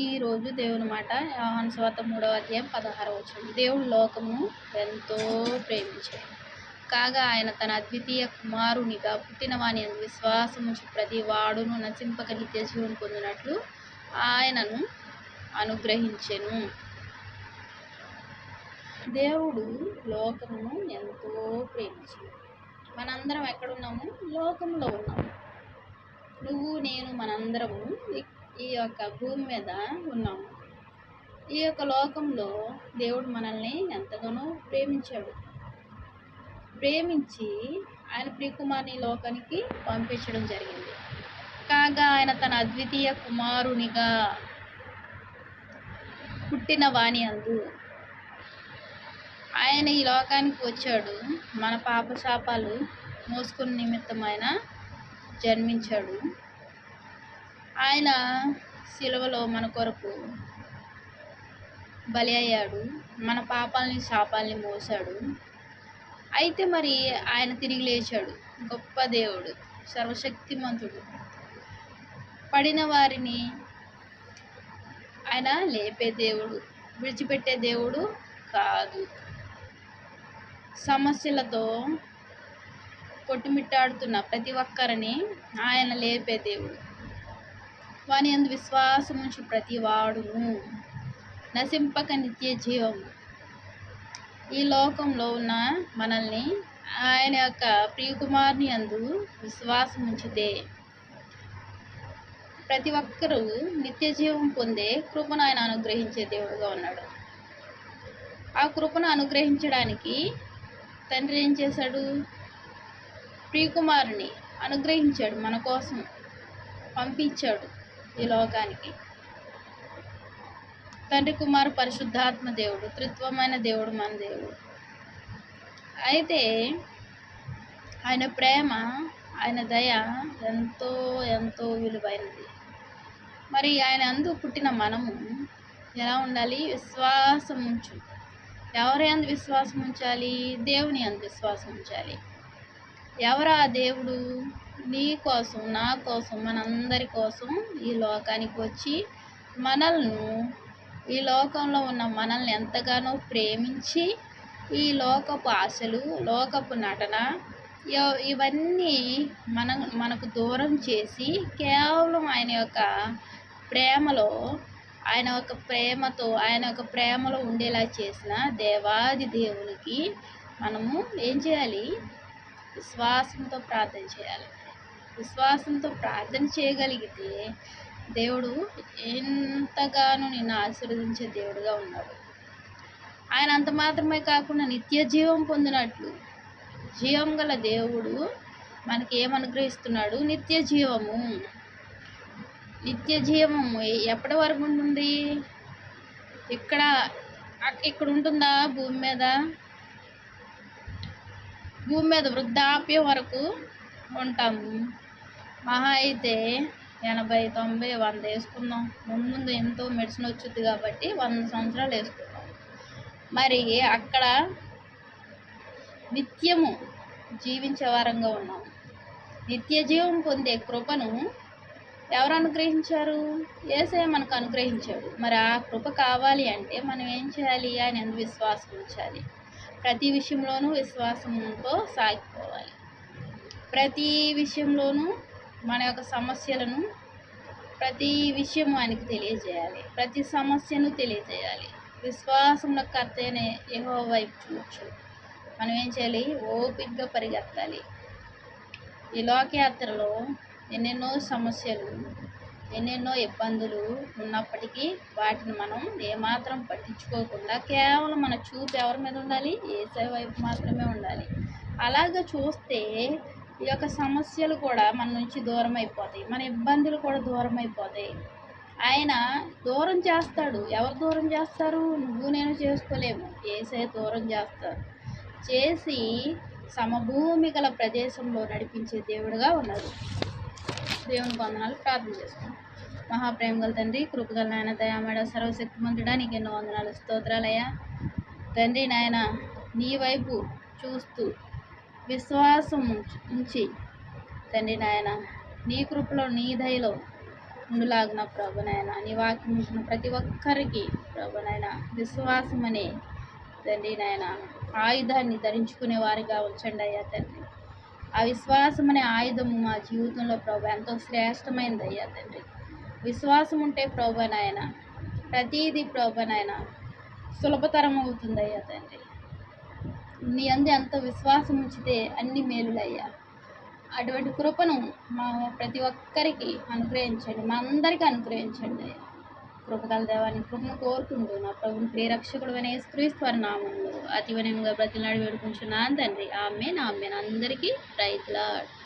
ఈరోజు దేవుని మాట యోహాను మూడవ అధ్యాయం పదహారవ వచ్చింది దేవుడు లోకమును ఎంతో ప్రేమించాడు. కాగా ఆయన తన అద్వితీయ కుమారునిగా పుట్టిన వాని ప్రతి వాడును నచింపక నిత్య జీవనం పొందినట్లు ఆయనను అనుగ్రహించెను. దేవుడు లోకమును ఎంతో ప్రేమించాడు. మనందరం ఎక్కడున్నాము లోకంలో ఉన్నాము. నువ్వు నేను మనందరము ఈ- యొక్క భూమి మీద ఉన్నాము ఈ యొక్క లోకంలో దేవుడు మనల్ని ఎంతగానో ప్రేమించాడు. ప్రేమించి ఆయన ప్రియకుమార్ని లోకానికి పంపించడం జరిగింది. కాగా ఆయన తన అద్వితీయ కుమారునిగా పుట్టిన వాణి అందు ఆయన ఈ లోకానికి వచ్చాడు. మన పాప శాపాలు మోసుకుని నిమిత్తం జన్మించాడు. ఆయన సిలువలో మన కొరకు బలి అయ్యాడు. మన పాపాలని శాపాలని మోసాడు అయితే మరి ఆయన తిరిగి లేచాడు. గొప్ప దేవుడు సర్వశక్తిమంతుడు. పడిన వారిని ఆయన లేపే దేవుడు విడిచిపెట్టే దేవుడు కాదు. సమస్యలతో కొట్టుమిట్టాడుతున్న ప్రతి ఒక్కరిని ఆయన లేపే దేవుడు. వాని అందు విశ్వాసం ఉంచి ప్రతి వాడును నశింపక నిత్య జీవం ఈ లోకంలో ఉన్న మనల్ని ఆయన యొక్క ప్రియకుమారుని అందు విశ్వాసం ఉంచితే ప్రతి ఒక్కరూ నిత్య జీవం పొందే కృపను ఆయన అనుగ్రహించే దేవుడుగా ఉన్నాడు. ఆ కృపను అనుగ్రహించడానికి తండ్రి ఏం చేశాడు? ప్రియకుమారుని అనుగ్రహించాడు మన కోసం పంపించాడు. ఈ లోకానికి. తండ్రి కుమారు పరిశుద్ధాత్మ దేవుడు త్రిత్వమైన దేవుడు మన దేవుడు. అయితే ఆయన ప్రేమ ఆయన దయ ఎంతో ఎంతో విలువైనది. మరి ఆయన అందు పుట్టిన మనము ఎలా ఉండాలి? విశ్వాసం ఉంచు. ఎవరి అందు విశ్వాసం ఉంచాలి? దేవుని అందు విశ్వాసం ఉంచాలి. ఎవరా దేవుడు? నీ కోసం నా కోసం మనందరి కోసం ఈ లోకానికి వచ్చి మనల్ని ఈ లోకంలో ఉన్న మనల్ని ఎంతగానో ప్రేమించి ఈ లోకపు ఆశలు లోకపు నటన ఇవన్నీ మన మనకు దూరం చేసి కేవలం ఆయన యొక్క ప్రేమలో ఆయన యొక్క ప్రేమతో ఆయన యొక్క ప్రేమలో ఉండేలా చేసిన దేవాది దేవునికి మనము ఏం చేయాలి? విశ్వాసంతో ప్రార్థన చేయాలి. విశ్వాసంతో ప్రార్థన చేయగలిగితే దేవుడు ఎంతగానో నిన్ను ఆశీర్వదించే దేవుడుగా ఉన్నాడు. ఆయన అంత మాత్రమే కాకుండా నిత్య జీవం పొందినట్లు జీవం గల దేవుడు మనకి ఏమనుగ్రహిస్తున్నాడు అనుగ్రహిస్తున్నాడు? నిత్య జీవము. నిత్య జీవము ఎప్పటి వరకు ఉంటుంది? ఇక్కడ ఇక్కడ ఉంటుందా భూమి మీద? భూమి మీద వృద్ధాప్యం వరకు ఉంటాము. మహా అయితే ఎనభై తొంభై వంద వేసుకుందాం. ముందు ముందు ఎంతో మెడిసిన్ వచ్చుద్ది కాబట్టి వంద సంవత్సరాలు వేసుకుందాం. మరి అక్కడ నిత్యము జీవించే వారంగా ఉన్నాం. నిత్య జీవం పొందే కృపను ఎవరు అనుగ్రహించారు? ఏసే మనకు అనుగ్రహించాడు. మరి ఆ కృప కావాలి అంటే మనం ఏం చేయాలి? ఆయన ఎందు విశ్వాసం ఉంచాలి. ప్రతి విషయంలోనూ విశ్వాసంతో సాగిపోవాలి. ప్రతి విషయంలోనూ మన యొక్క సమస్యలను ప్రతి విషయం ఆయనకు తెలియజేయాలి. ప్రతి సమస్యను తెలియజేయాలి. విశ్వాసంలో కర్తనే అయిన వైపు చూడచ్చు. మనం ఏం చేయాలి? ఓపికగా పరిగెత్తాలి. ఈ లోకయాత్రలో ఎన్నెన్నో సమస్యలు ఎన్నెన్నో ఇబ్బందులు ఉన్నప్పటికీ వాటిని మనం ఏమాత్రం పట్టించుకోకుండా కేవలం మన చూపు ఎవరి మీద ఉండాలి? ఏసే వైపు మాత్రమే ఉండాలి. అలాగ చూస్తే ఈ యొక్క సమస్యలు కూడా మన నుంచి దూరం అయిపోతాయి. మన ఇబ్బందులు కూడా దూరం అయిపోతాయి. ఆయన దూరం చేస్తాడు. ఎవరు దూరం చేస్తారు? నువ్వు నేను చేసుకోలేము. ఏసే దూరం చేస్తారు చేసి సమభూమి గల ప్రదేశంలో నడిపించే దేవుడుగా ఉన్నాడు. దేవుని వందనాలు ప్రార్థన చేసుకుంటాం మహాప్రేమ గల తండ్రి కృపగల నాయన దయామేడ సర్వశక్తిమంతుడా నీకు ఎన్నో వందనాలు స్తోత్రాలయ్యా తండ్రి నాయన నీ వైపు చూస్తూ విశ్వాసం ఉంచి- తండ్రి నాయన నీ కృపలో నీ దయలో ఉండులాగున ప్రభునైనా నీ వాక్యం ఉంచిన ప్రతి ఒక్కరికి ప్రభునైనా విశ్వాసం అనే తండ్రి నాయన ఆయుధాన్ని ధరించుకునే వారిగా ఉంచండి అయ్యా తండ్రి. ఆ విశ్వాసం అనే ఆయుధము మా జీవితంలో ప్రభు ఎంతో శ్రేష్టమైనది అయ్యా తండ్రి. విశ్వాసం ఉంటే ప్రభు నాయన ప్రతీది ప్రభు నాయన సులభతరం అవుతుంది అయ్యా తండ్రి. నీ అందు ఎంత విశ్వాసం ఉంచితే అన్ని మేలులయ్యా. అటువంటి కృపను మా ప్రతి ఒక్కరికి అనుగ్రహించండి మా అందరికీ అనుగ్రహించండి అయ్యా. కృపగల దేవాన్ని కృపను కోరుకుంటూ నా ప్రభుని ప్రియరక్షకుడు అనే క్రీస్తు వారి నామంలో అతివనంగా ప్రతినాడు వేడుకుంటున్నాను తండ్రి. ఆమె నా ఆమె అందరికీ రైతుల